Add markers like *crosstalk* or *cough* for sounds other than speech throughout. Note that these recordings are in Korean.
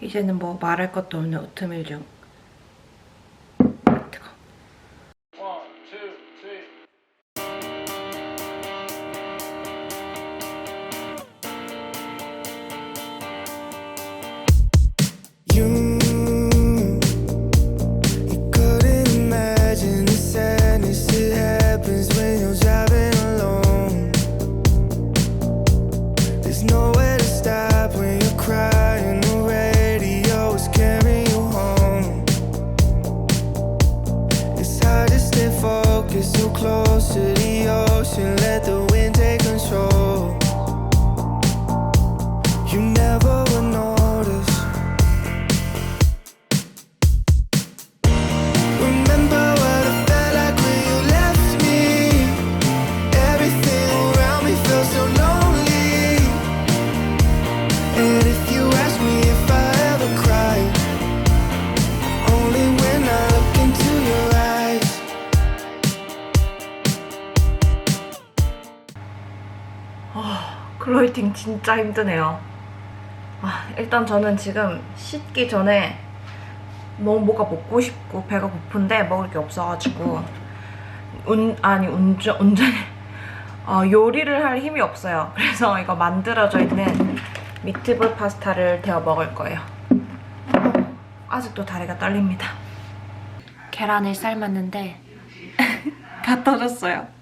이제는 뭐 말할 것도 없는 오트밀 중. 진짜 힘드네요. 아, 일단 저는 지금 씻기 전에 너무 뭐가 먹고 싶고 배가 고픈데 먹을 게 없어가지고 운 아니 운전 운전에 어, 요리를 할 힘이 없어요. 그래서 이거 만들어져 있는 미트볼 파스타를 데워 먹을 거예요. 어, 아직도 다리가 떨립니다. 계란을 삶았는데 *laughs* 다 터졌어요.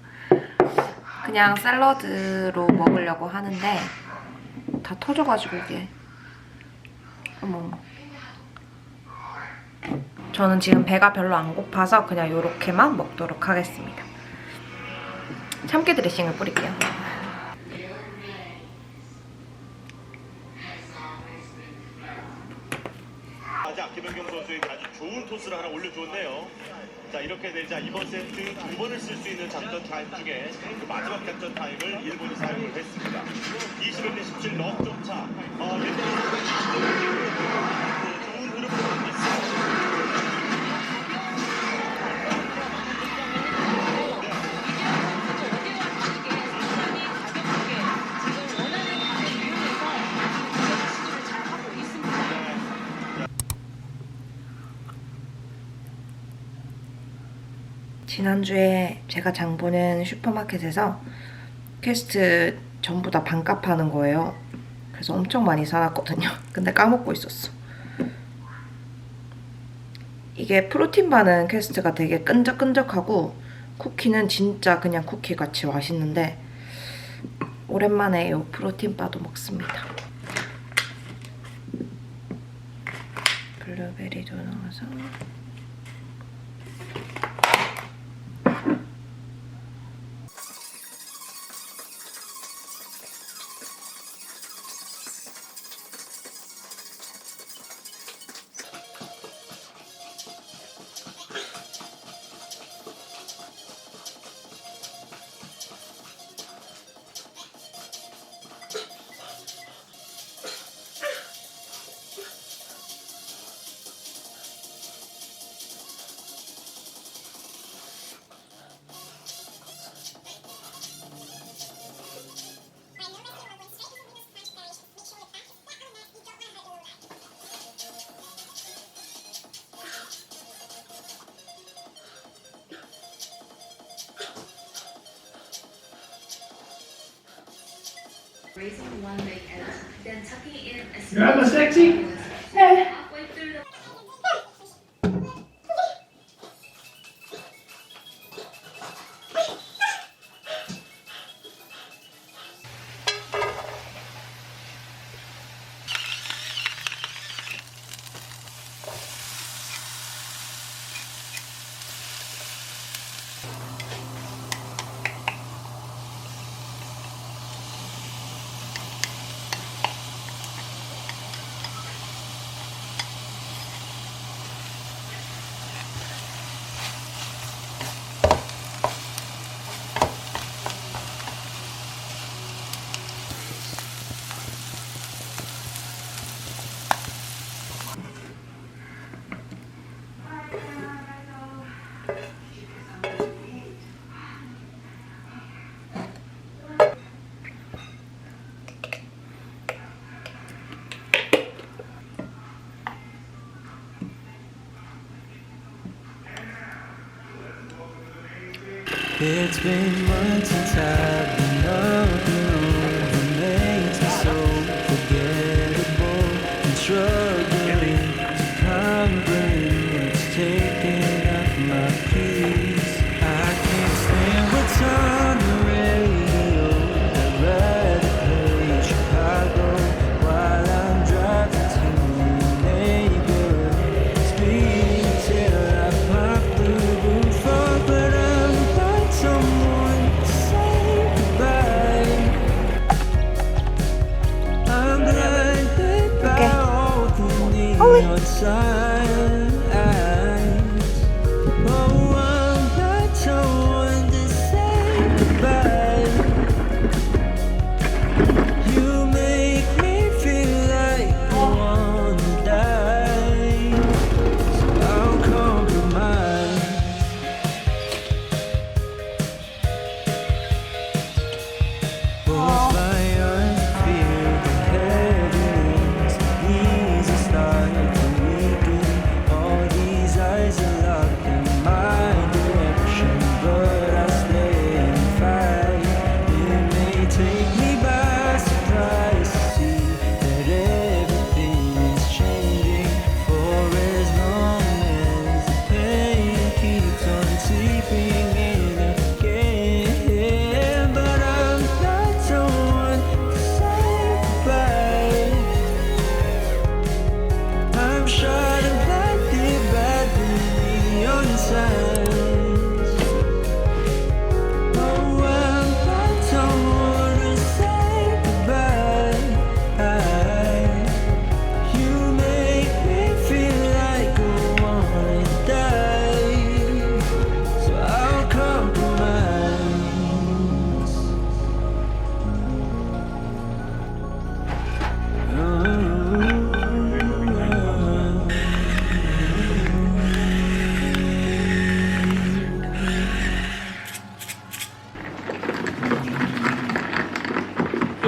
그냥 샐러드로 먹으려고 하는데 다 터져가지고 이게. 어머. 저는 지금 배가 별로 안 고파서 그냥 이렇게만 먹도록 하겠습니다. 참깨 드레싱을 뿌릴게요. 자, 김연경 선수에게 아주 좋은 토스를 하나 올려주었네요. 자, 이렇게 되자 이번 세트 두 번을 쓸 수 있는 작전 타임 중에 그 마지막 작전 타임을 일본이 사용을 했습니다. 21대 17 넉점 차. 어, 일본 좋은 흐름을 지난주에 제가 장 보는 슈퍼마켓에서 퀘스트 전부 다 반값 하는 거예요. 그래서 엄청 많이 사놨거든요. *laughs* 근데 까먹고 있었어. 이게 프로틴 바는 퀘스트가 되게 끈적끈적하고 쿠키는 진짜 그냥 쿠키 같이 맛있는데 오랜만에 이 프로틴 바도 먹습니다. 블루베리도 넣어서 raising one leg and then tucking in a sexy? through the It's been months since I've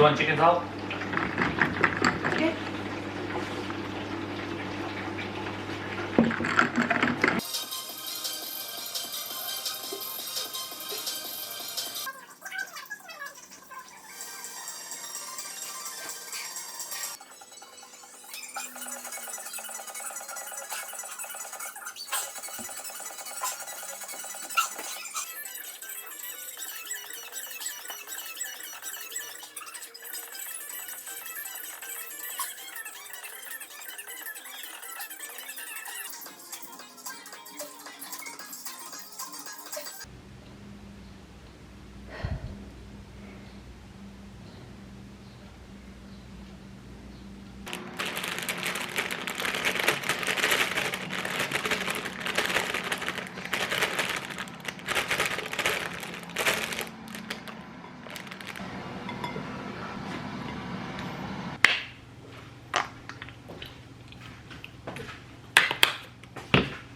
want chicken salt?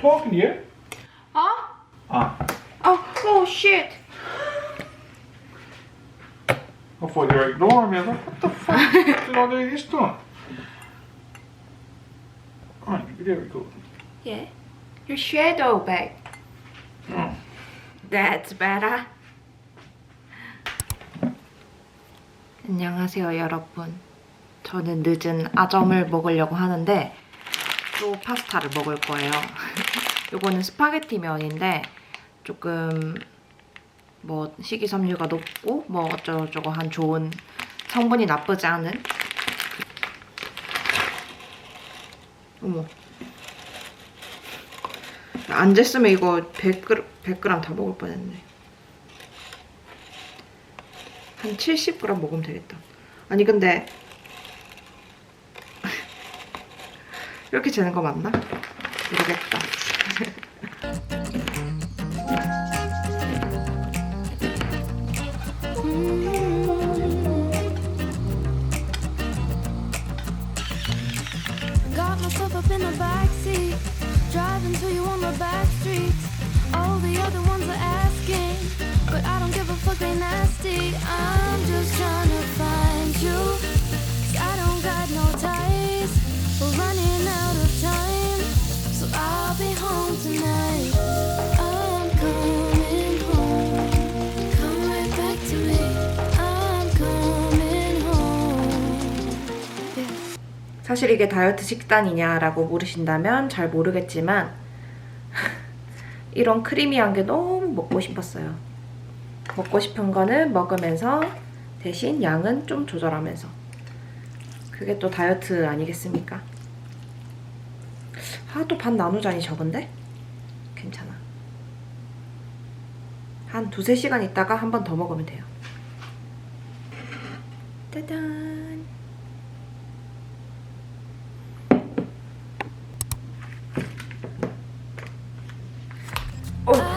Talking to you? Huh? Ah, Oh, oh shit. I thought you were ignoring me. I was like, what the fuck did I do this time? Right, video record. Yeah. Your shadow back. Oh. That's better. 안녕하세요, 여러분. 저는 늦은 아점을 먹으려고 하는데 또 파스타를 먹을 거예요. 요거는 스파게티 면인데 조금 뭐 식이섬유가 높고 뭐 어쩌고저쩌고 한 좋은 성분이 나쁘지 않은 어머 안 쟀으면 이거 100g, 100g 다 먹을 뻔했네. 한 70g 먹으면 되겠다. 아니 근데 *laughs* 이렇게 재는 거 맞나? 모르겠다. *laughs* Got myself up in the backseat, driving to you on the back streets. All the other ones are asking, but I don't give a fuck, they nasty. I'm just trying to find you. 사실 이게 다이어트 식단이냐라고 물으신다면 잘 모르겠지만 *laughs* 이런 크리미한 게 너무 먹고 싶었어요. 먹고 싶은 거는 먹으면서 대신 양은 좀 조절하면서 그게 또 다이어트 아니겠습니까? 아, 또반 나누자니 적은데? 괜찮아. 한 두세 시간 있다가 한 번 더 먹으면 돼요. 짜잔. Oh.